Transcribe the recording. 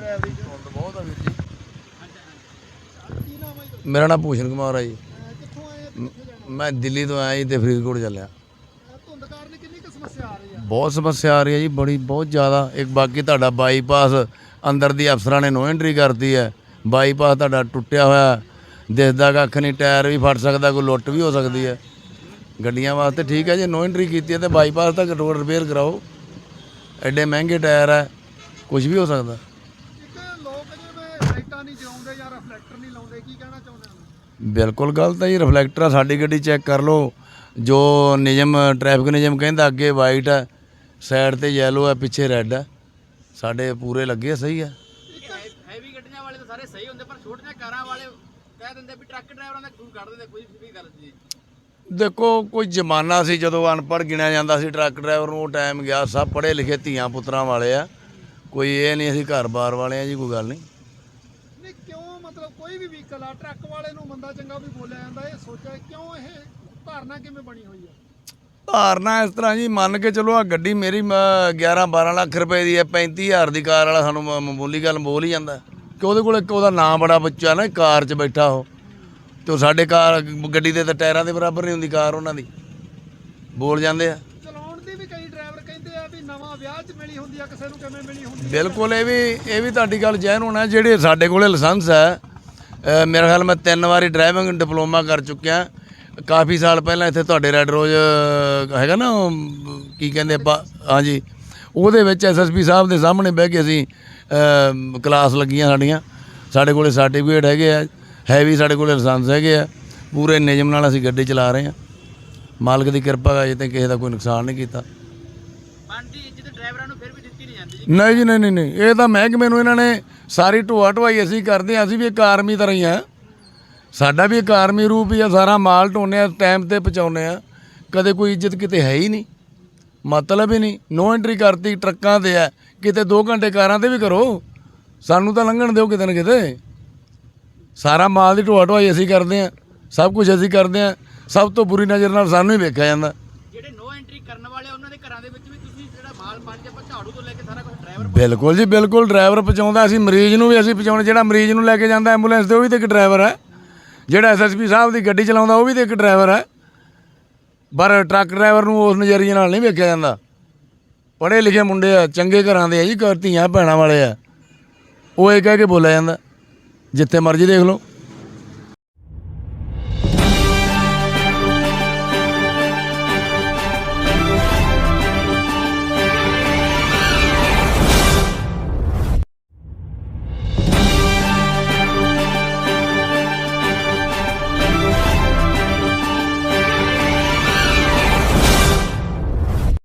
ਡਰਾਈਵਰੀ ਚ ਧੁੰਦ ਬਹੁਤ ਆ ਵੀਰ ਜੀ ਮੇਰਾ ਨਾਮ ਭੂਸ਼ਣ ਕੁਮਾਰ ਹੈ ਜੀ। ਮੈਂ ਦਿੱਲੀ ਤੋਂ ਆਇਆ ਜੀ ਤੇ ਫਰੀਦਕੋਟ ਚੱਲਿਆ। ਧੁੰਦ ਕਾਰਨ ਕਿੰਨੀ ਕੁ ਸਮੱਸਿਆ ਆ ਰਹੀ ਆ ਬਹੁਤ ਸਮੱਸਿਆ ਆ ਰਹੀ ਹੈ ਜੀ, ਬੜੀ, ਬਹੁਤ ਜ਼ਿਆਦਾ। ਇੱਕ ਬਾਕੀ ਤੁਹਾਡਾ ਬਾਈਪਾਸ ਅੰਦਰ ਦੀ ਅਫਸਰਾਂ ਨੇ ਨੋ ਐਂਟਰੀ ਕਰਤੀ ਹੈ ਬਾਈਪਾਸ ਤੁਹਾਡਾ ਟੁੱਟਿਆ ਹੋਇਆ। ਦਿਸਦਾ ਕੱਖ ਨਹੀਂ, ਟਾਇਰ ਵੀ ਫਟ ਸਕਦਾ, ਕੋਈ ਲੁੱਟ ਵੀ ਹੋ ਸਕਦੀ ਹੈ ਗੱਡੀਆਂ ਵਾਸਤੇ ਠੀਕ ਹੈ ਜੇ ਨੋ ਐਂਟਰੀ ਕੀਤੀ ਹੈ ਤੇ ਬਾਈਪਾਸ ਤੱਕ ਰੋਡ ਰਿਪੇਅਰ ਕਰਾਓ। ਐਡੇ ਮਹਿੰਗੇ ਟਾਇਰ ਹੈ ਕੁਝ ਵੀ ਹੋ ਸਕਦਾ। ਜਿਵੇਂ ਲਾਈਟਾਂ ਨਹੀਂ ਜਲਾਉਂਦੇ ਜਾਂ ਰਿਫਲੈਕਟਰ ਨਹੀਂ ਲਾਉਂਦੇ ਕੀ ਕਹਿਣਾ ਚਾਹੁੰਦੇ ਹੋ? ਬਿਲਕੁਲ ਗਲਤ ਹੈ ਜੀ ਰਿਫਲੈਕਟਰ ਆ ਸਾਡੀ ਗੱਡੀ ਚੈੱਕ ਕਰ ਲਓ। ਜੋ ਨਿਯਮ ਟ੍ਰੈਫਿਕ ਨਿਯਮ ਕਹਿੰਦਾ ਅੱਗੇ ਵਾਈਟ ਹੈ ਸਾਈਡ ਤੇ ਯੈਲੋ ਹੈ ਪਿੱਛੇ ਰੈੱਡ ਹੈ ਸਾਡੇ ਪੂਰੇ ਲੱਗੇ ਆ, ਸਹੀ ਹੈ ਹੈਵੀ ਗੱਡੀਆਂ ਵਾਲੇ ਤਾਂ ਸਾਰੇ ਸਹੀ ਹੁੰਦੇ ਪਰ ਛੋਟੀਆਂ ਕਾਰਾਂ ਵਾਲੇ ਕਹਿ ਦਿੰਦੇ ਵੀ ਟਰੱਕ ਡਰਾਈਵਰਾਂ ਦਾ ਖੂਨ ਕੱਢ ਦਿੰਦੇ ਕੋਈ ਵੀ ਗੱਲ ਨਹੀਂ। ਦੇਖੋ ਕੋਈ ਜ਼ਮਾਨਾ ਸੀ ਜਦੋਂ ਅਨਪੜ੍ਹ ਗਿਣਿਆ ਜਾਂਦਾ ਸੀ ਟਰੱਕ ਡਰਾਈਵਰ ਨੂੰ ਉਹ ਟਾਈਮ ਗਿਆ ਸਭ ਪੜ੍ਹੇ ਲਿਖੇ ਧੀਆਂ ਪੁੱਤਰਾਂ ਵਾਲੇ ਆ। ਕੋਈ ਇਹ ਨਹੀਂ ਅਸੀਂ ਘਰ-ਬਾਰ ਵਾਲੇ ਆ ਜੀ ਕੋਈ ਗੱਲ ਨਹੀਂ। ਕੋਈ ਵੀ ਵਹੀਕਲ ਆ ਟਰੱਕ ਵਾਲੇ ਨੂੰ ਮੰਦਾ ਚੰਗਾ ਵੀ ਬੋਲਿਆ ਜਾਂਦਾ ਇਹ ਸੋਚਿਆ ਕਿਉਂ ਇਹ ਧਾਰਨਾ ਕਿਵੇਂ ਬਣੀ ਹੋਈ ਆ? ਧਾਰਨਾ ਇਸ ਤਰ੍ਹਾਂ ਜੀ ਮੰਨ ਕੇ ਚਲੋ ਆ ਗੱਡੀ ਮੇਰੀ 11 12 ਲੱਖ ਰੁਪਏ ਦੀ ਹੈ 35000 ਦੀ ਕਾਰ ਵਾਲਾ ਸਾਨੂੰ ਮਾਮੂਲੀ ਗੱਲ ਬੋਲ ਹੀ ਜਾਂਦਾ। ਕਿ ਉਹਦੇ ਕੋਲ ਇੱਕ ਉਹਦਾ ਨਾਂ ਬੜਾ ਬੱਚਾ ਨਾ ਕਾਰ 'ਚ ਬੈਠਾ ਉਹ। ਤੇ ਸਾਡੇ ਕਾਰ ਗੱਡੀ ਦੇ ਤਾਂ ਟਾਇਰਾਂ ਦੇ ਬਰਾਬਰ ਨਹੀਂ ਹੁੰਦੀ ਕਾਰ ਉਹਨਾਂ ਦੀ। ਬੋਲ ਜਾਂਦੇ ਆ। ਚਲਾਉਣ ਦੀ ਵੀ ਕਈ ਡਰਾਈਵਰ ਕਹਿੰਦੇ ਆ ਵੀ ਨਵਾਂ ਵਿਆਹ 'ਚ ਮਿਲੀ ਹੁੰਦੀ ਆ ਕਿਸੇ ਨੂੰ ਕਿਵੇਂ ਮਿਲੀ ਹੁੰਦੀ ਬਿਲਕੁਲ ਇਹ ਵੀ ਇਹ ਵੀ ਤੁਹਾਡੀ ਗੱਲ ਜੈਨ ਹੋਣਾ ਜਿਹੜੇ ਸਾਡੇ ਕੋਲੇ ਲਾਇਸੈਂਸ ਹੈ ਮੇਰਾ ਖਿਆਲ ਮੈਂ ਤਿੰਨ ਵਾਰੀ ਡਰਾਈਵਿੰਗ ਡਿਪਲੋਮਾ ਕਰ ਚੁੱਕਿਆ। ਕਾਫੀ ਸਾਲ ਪਹਿਲਾਂ ਇੱਥੇ ਤੁਹਾਡੇ ਰੈੱਡ ਰੋਜ਼ ਹੈਗਾ ਨਾ ਉਹ, ਕੀ ਕਹਿੰਦੇ ਆਪਾਂ ਹਾਂਜੀ। ਉਹਦੇ ਵਿੱਚ ਐਸਐਸਪੀ ਸਾਹਿਬ ਦੇ ਸਾਹਮਣੇ ਬਹਿ ਕੇ ਅਸੀਂ ਕਲਾਸ ਲੱਗੀਆਂ ਸਾਡੀਆਂ। ਸਾਡੇ ਕੋਲੇ ਸਰਟੀਫਿਕੇਟ ਹੈਗੇ ਆ ਹੈਵੀ ਸਾਡੇ ਕੋਲੇ ਲਾਇਸੈਂਸ ਹੈਗੇ ਆ। ਪੂਰੇ ਨਿਯਮ ਨਾਲ ਅਸੀਂ ਗੱਡੀ ਚਲਾ ਰਹੇ ਹਾਂ ਮਾਲਕ ਦੀ ਕਿਰਪਾ ਹੈ ਅਜੇ ਤੱਕ ਕਿਸੇ ਦਾ ਕੋਈ ਨੁਕਸਾਨ ਨਹੀਂ ਕੀਤਾ। ਬਣਦੀ ਇੱਜ਼ਤ ਡਰਾਈਵਰਾਂ ਨੂੰ ਫਿਰ ਵੀ ਨਹੀਂ ਜੀ, ਨਹੀਂ ਨਹੀਂ ਨਹੀਂ। ਇਹ ਤਾਂ ਮਹਿਕਮੇ ਨੂੰ ਇਹਨਾਂ ਨੇ ਸਾਰੀ ਢੋਆ ਢਵਾਈ ਅਸੀਂ ਕਰਦੇ ਹਾਂ, ਅਸੀਂ ਵੀ ਇੱਕ ਆਰਮੀ ਤਰ੍ਹਾਂ ਹੀ ਆ ਸਾਡਾ ਵੀ ਇੱਕ ਆਰਮੀ ਰੂਪ ਹੀ ਆ, ਸਾਰਾ ਮਾਲ ਢੋਨੇ ਆ ਟਾਈਮ ਤੇ ਪਹੁੰਚਾਉਂਦੇ ਆ। ਕਦੇ ਕੋਈ ਇੱਜ਼ਤ ਕਿਤੇ ਹੈ ਹੀ ਨਹੀਂ। ਮਤਲਬ ਹੀ ਨਹੀਂ। ਨੋ ਐਂਟਰੀ ਕਰਤੀ, ਟਰੱਕਾਂ ਤੇ ਆ। ਕਿਤੇ 2 ਘੰਟੇ ਕਾਰਾਂ ਤੇ ਵੀ ਕਰੋ। ਸਾਨੂੰ ਤਾਂ ਲੰਘਣ ਦਿਓ ਕਿਤੇ ਨਾ ਕਿਤੇ। ਸਾਰਾ ਮਾਲ ਦੀ ਢੋਆ ਢਵਾਈ ਅਸੀਂ ਕਰਦੇ ਆ ਸਭ ਕੁਝ ਅਸੀਂ ਕਰਦੇ ਆ ਸਭ ਤੋਂ ਬੁਰੀ ਨਜ਼ਰ ਨਾਲ ਸਾਨੂੰ ਹੀ ਵੇਖਿਆ ਜਾਂਦਾ ਜਿਹੜੇ ਨੋ ਐਂਟਰੀ ਕਰਨ ਵਾਲੇ ਉਹਨਾਂ ਦੇ ਘਰਾਂ ਦੇ ਵਿੱਚ ਵੀ ਤੁਸੀਂ ਜਿਹੜਾ ਮਾਲ ਪੰਜ ਆਪਾਂ ਝਾੜੂ ਤੋਂ ਲੈ ਕੇ ਸਾਰਾ ਕੁਝ ਡਰਾਈਵਰ ਬਿਲਕੁਲ ਜੀ, ਬਿਲਕੁਲ ਡਰਾਈਵਰ ਪਹੁੰਚਾਉਂਦਾ। ਅਸੀਂ ਮਰੀਜ਼ ਨੂੰ ਵੀ ਅਸੀਂ ਪਹੁੰਚਾਉਣਾ, ਜਿਹੜਾ ਮਰੀਜ਼ ਨੂੰ ਲੈ ਕੇ ਜਾਂਦਾ ਐਂਬੂਲੈਂਸ ਤੇ, ਉਹ ਵੀ ਤੇ ਇੱਕ ਡਰਾਈਵਰ ਹੈ। ਜਿਹੜਾ ਐਸਐਸਪੀ ਸਾਹਿਬ ਦੀ ਗੱਡੀ ਚਲਾਉਂਦਾ, ਉਹ ਵੀ ਤੇ ਇੱਕ ਡਰਾਈਵਰ ਹੈ। ਪਰ ਟਰੱਕ ਡਰਾਈਵਰ ਨੂੰ ਉਸ ਨਜ਼ਰੀਏ ਨਾਲ ਨਹੀਂ ਵੇਖਿਆ ਜਾਂਦਾ। ਪੜ੍ਹੇ ਲਿਖੇ ਮੁੰਡੇ ਆ, ਚੰਗੇ ਘਰਾਂ ਦੇ ਆ ਜੀ, ਘਰ ਧੀਆਂ, ਭੈਣਾਂ ਵਾਲੇ ਆ। ਉਹ ਇਹ ਕਹਿ ਕੇ ਬੋਲਿਆ ਜਾਂਦਾ, ਜਿੱਥੇ ਮਰਜ਼ੀ ਦੇਖ ਲਓ।